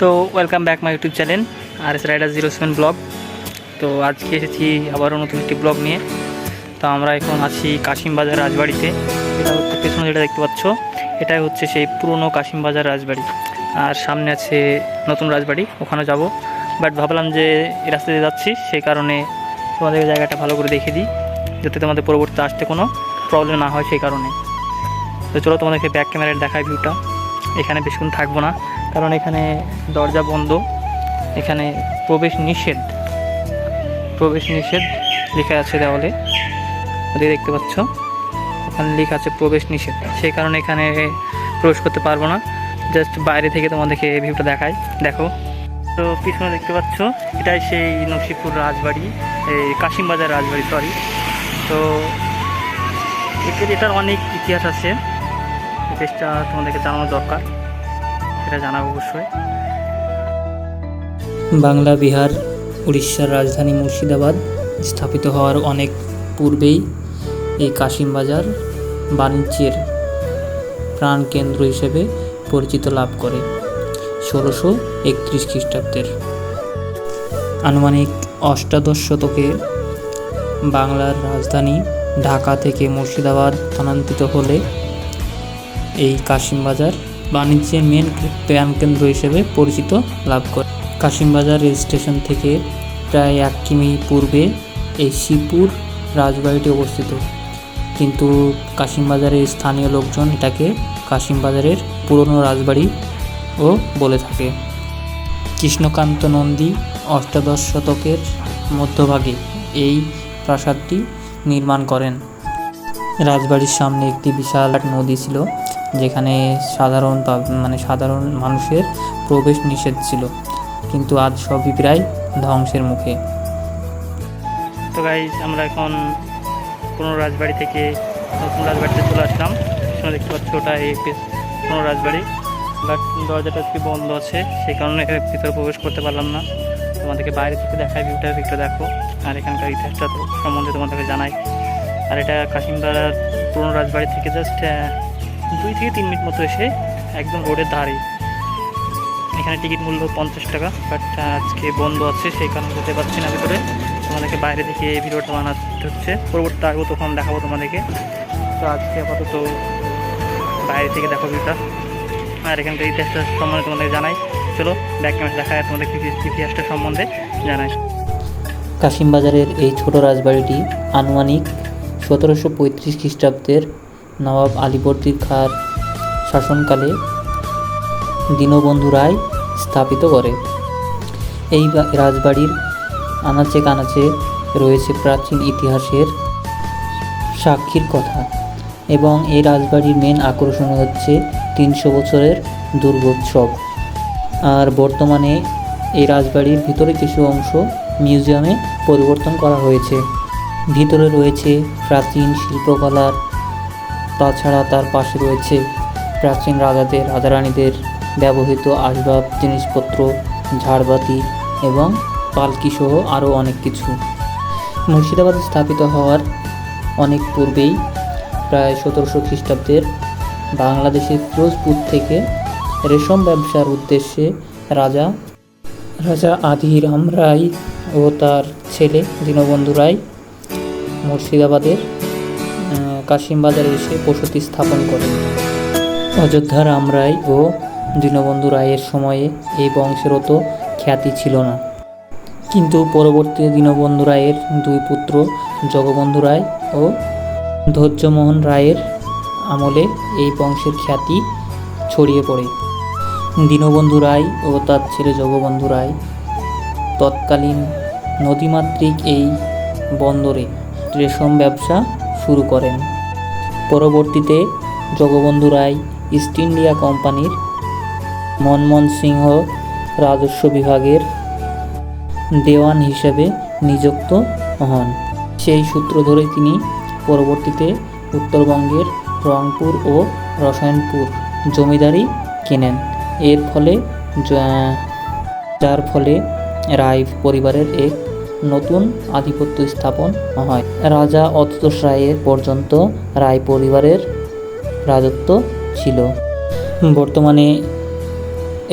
তো welcome back my YouTube channel R S rider zero seven blog তো আজকে এসেছি আবারও নতুন একটি ব্লগ নিয়ে। তো আমরা এখন আছি কাশিমবাজার রাজবাড়িতে। এটা হচ্ছে পেছনে যেটা দেখতে পাচ্ছ, এটাই হচ্ছে সেই পুরনো কাশিমবাজার রাজবাড়ি। আর সামনে আছে নতুন রাজবাড়ি, ওখানে যাব। বাট ভাবলাম যে এই রাস্তা দিয়ে যাচ্ছি, সেই কারণে তোমাদের জায়গাটা ভালো করে দেখে দিই, যাতে তোমাদের পরবর্তীতে আসতে কোনো প্রবলেম না হয় সেই কারণে। তো চলো তোমাদেরকে ব্যাক ক্যামেরায় দেখায় ভিউটা এখানে বেশিক্ষণ থাকব না। কারণ এখানে দরজা বন্ধ, এখানে প্রবেশ নিষেধ প্রবেশ নিষেধ লেখা আছে দেওয়ালে, ওদিকে দেখতে পাচ্ছ, ওখানে লেখা আছে প্রবেশ নিষেধ, সেই কারণে এখানে প্রবেশ করতে পারব না জাস্ট বাইরে থেকে তোমাদেরকে ভিউটা দেখায় দেখো। তো পিছনে দেখতে পাচ্ছ, এটাই সেই নকশিপুর রাজবাড়ি, এই কাশিমবাজার রাজবাড়ি সরি তো এটার অনেক ইতিহাস আছে ইতিহাসটা তোমাদেরকে জানানো দরকার। সেটা জানাব অবশ্যই। বাংলা, বিহার, উড়িষ্যার রাজধানী মুর্শিদাবাদ স্থাপিত হওয়ার অনেক পূর্বেই এই কাশিমবাজার বাণিজ্যের প্রাণকেন্দ্র হিসেবে পরিচিত লাভ করে ষোলোশো একত্রিশ খ্রিস্টাব্দের। আনুমানিক অষ্টাদশ শতকে বাংলার রাজধানী ঢাকা থেকে মুর্শিদাবাদ স্থানান্তরিত হলে এই কাশিমবাজার বাণিজ্যের মেন প্রাণকেন্দ্র হিসেবে পরিচিত লাভ করে। কাশিমবাজার রেল স্টেশন থেকে প্রায় এক কিমি পূর্বে এই শিবপুর রাজবাড়িটি অবস্থিত। কিন্তু কাশিমবাজারের স্থানীয় লোকজন এটাকে কাশিমবাজারের পুরনো ও বলে থাকে। কৃষ্ণকান্ত নন্দী অষ্টাদশ শতকের মধ্যভাগে এই প্রাসাদটি নির্মাণ করেন। রাজবাড়ির সামনে একটি বিশাল নদী ছিল, যেখানে সাধারণ মানে সাধারণ মানুষের প্রবেশ নিষেধ ছিল, কিন্তু আজ সবই প্রায় ধ্বংসের মুখে। তো গাইজ আমরা এখন পুরনো রাজবাড়ি থেকে নতুন রাজবাড়িতে চলে আসলাম। পিছনে দেখতে পাচ্ছি ওটা এই পুরনো রাজবাড়ি। বাট দরজাটা আজকে বন্ধ আছে, সেই কারণে ভিতরে প্রবেশ করতে পারলাম না। তোমাদেরকে বাইরে থেকে দেখাই ভিউটা ভিউটা দেখো। আর এখানকার ইতিহাসটা সম্বন্ধে তোমাদেরকে জানাই। আর এটা কাশিমবাড়ার পুরনো রাজবাড়ি থেকে জাস্ট দুই থেকে তিন মিনিট মতো এসে একদম রোডের ধারে। এখানে টিকিট মূল্য পঞ্চাশ টাকা বাট আজকে বন্ধ আছে, সেই কারণে যেতে পারছি না ভিতরে। তোমাদেরকে বাইরে থেকে এই ভিডিওটা বানাতে হচ্ছে। পরবর্তীতে আসব তখন দেখাবো তোমাদেরকে। তো আজকে আপাতত বাইরে থেকে দেখো ভিউটা। আর এখানকার ইতিহাসটা সম্বন্ধে তোমাদের জানাই। চলো ব্যাক ক্যামেরা দেখায় তোমাদের ইতিহাসটা সম্বন্ধে জানাই। কাশিমবাজারের এই ছোট রাজবাড়িটি আনুমানিক সতেরোশো পঁয়ত্রিশ খ্রিস্টাব্দের নবাব আলীবর্দীর খাঁর শাসনকালে দীনবন্ধু রায় স্থাপিত করে। এই রাজবাড়ির আনাচে কানাচে রয়েছে প্রাচীন ইতিহাসের সাক্ষীর কথা এবং এই রাজবাড়ির মেন আকর্ষণ হচ্ছে তিনশো বছরের দুর্গোৎসব। আর বর্তমানে এই রাজবাড়ির ভিতরে কিছু অংশ মিউজিয়ামে পরিবর্তন করা হয়েছে। ভিতরে রয়েছে প্রাচীন শিল্পকলার, তাছাড়া তার পাশে রয়েছে প্রাচীন রাজাদের রাজারানীদের ব্যবহৃত আসবাব, জিনিসপত্র, ঝাড়বাতি এবং পালকি সহ আরও অনেক কিছু। মুর্শিদাবাদে স্থাপিত হওয়ার অনেক পূর্বেই প্রায় সতেরোশো খ্রিস্টাব্দের বাংলাদেশের ফিরোজপুর থেকে রেশম ব্যবসার উদ্দেশ্যে রাজা রাজা আদিরাম রায় ও তার ছেলে দীনবন্ধু রায় মুর্শিদাবাদের কাশিমবাজারে এসে বসতি স্থাপন করেন। অযোধ্যা রাম রায় ও দীনবন্ধু রায়ের সময়ে এই বংশের অত খ্যাতি ছিল না। কিন্তু পরবর্তীতে দীনবন্ধু রায়ের দুই পুত্র জগবন্ধু রায় ও ধৈর্যমোহন রায়ের আমলে এই বংশের খ্যাতি ছড়িয়ে পড়ে। দীনবন্ধু রায় ও তার ছেলে জগবন্ধু রায় তৎকালীন নদীমাতৃক এই বন্দরে রেশম ব্যবসা শুরু করেন। পরবর্তীতে জগবন্ধু রায় ইস্ট ইন্ডিয়া কোম্পানির মনমোহন সিংহ রাজস্ব বিভাগের দেওয়ান হিসেবে নিযুক্ত হন। সেই সূত্র ধরে তিনি পরবর্তীতে উত্তরবঙ্গের রংপুর ও রসায়নপুর জমিদারি কেনেন। এর ফলে যার ফলে রায় পরিবারের এক নতুন আধিপত্য স্থাপন হয়। রাজা অততোষ রায়ের পর্যন্ত রায় পরিবারের রাজত্ব ছিল। বর্তমানে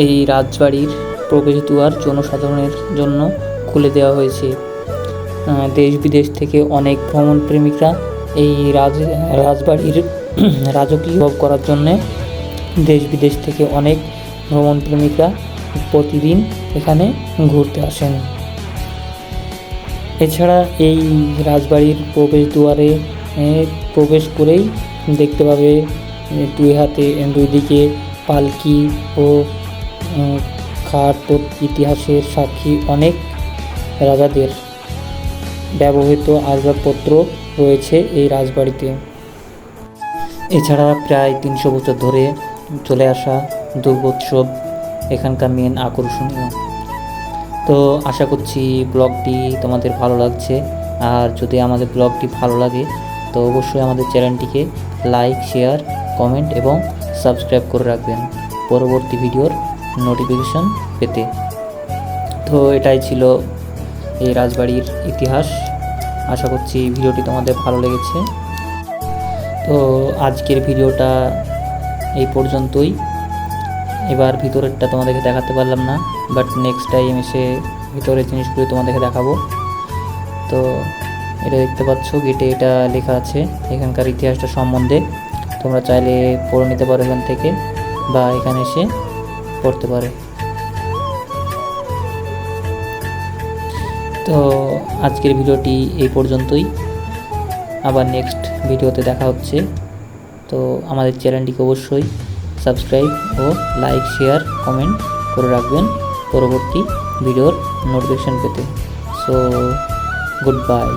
এই রাজবাড়ির প্রবেশদ্বার জনসাধারণের জন্য খুলে দেওয়া হয়েছে। দেশ বিদেশ থেকে অনেক ভ্রমণ প্রেমিকরা এই রাজ, রাজবাড়ির রাজকীয় ভোগ করার জন্যে দেশ বিদেশ থেকে অনেক ভ্রমণ প্রেমিকরা প্রতিদিন এখানে ঘুরতে আসেন। এছাড়া এই রাজবাড়ির প্রবেশ দুয়ারে প্রবেশ করেই দেখতে পাবে দুই হাতে দুই দিকে পালকি ও খাট ইতিহাসের সাক্ষী অনেক রাজাদের ব্যবহৃত আসবাবপত্র রয়েছে এই রাজবাড়িতে। এছাড়া প্রায় তিনশো বছর ধরে চলে আসা দুর্গোৎসব এখানকার মেন আকর্ষণীয়। তো আশা করছি ব্লগটি তোমাদের ভালো লাগছে। আর যদি আমাদের ব্লগটি ভালো লাগে, তো অবশ্যই আমাদের চ্যানেলটিকে লাইক, শেয়ার, কমেন্ট এবং সাবস্ক্রাইব করে রাখবেন পরবর্তী ভিডিওর নোটিফিকেশন পেতে। তো এটাই ছিল এই রাজবাড়ির ইতিহাস। আশা করছি ভিডিওটি তোমাদের ভালো লেগেছে। তো আজকের ভিডিওটা এই পর্যন্তই। এবার ভিতরেরটা তোমাদেরকে দেখাতে পারলাম না। বাট নেক্সট টাইম এসে ভিতরের জিনিসগুলো তোমাদেরকে দেখাবো। তো এটা দেখতে পাচ্ছ গেটে এটা লেখা আছে, এখানকার ইতিহাসটা সম্বন্ধে। তোমরা চাইলে পড়ে নিতে পারো এখান থেকে, বা এখানে এসে পড়তে পারো। তো আজকের ভিডিওটি এই পর্যন্তই। আবার নেক্সট ভিডিওতে দেখা হচ্ছে। তো আমাদের চ্যানেলটিকে অবশ্যই সাবস্ক্রাইব ও লাইক শেয়ার কমেন্ট করে রাখবেন। পরবর্তী ভিডিওর নোটিফিকেশন পেতে। So good bye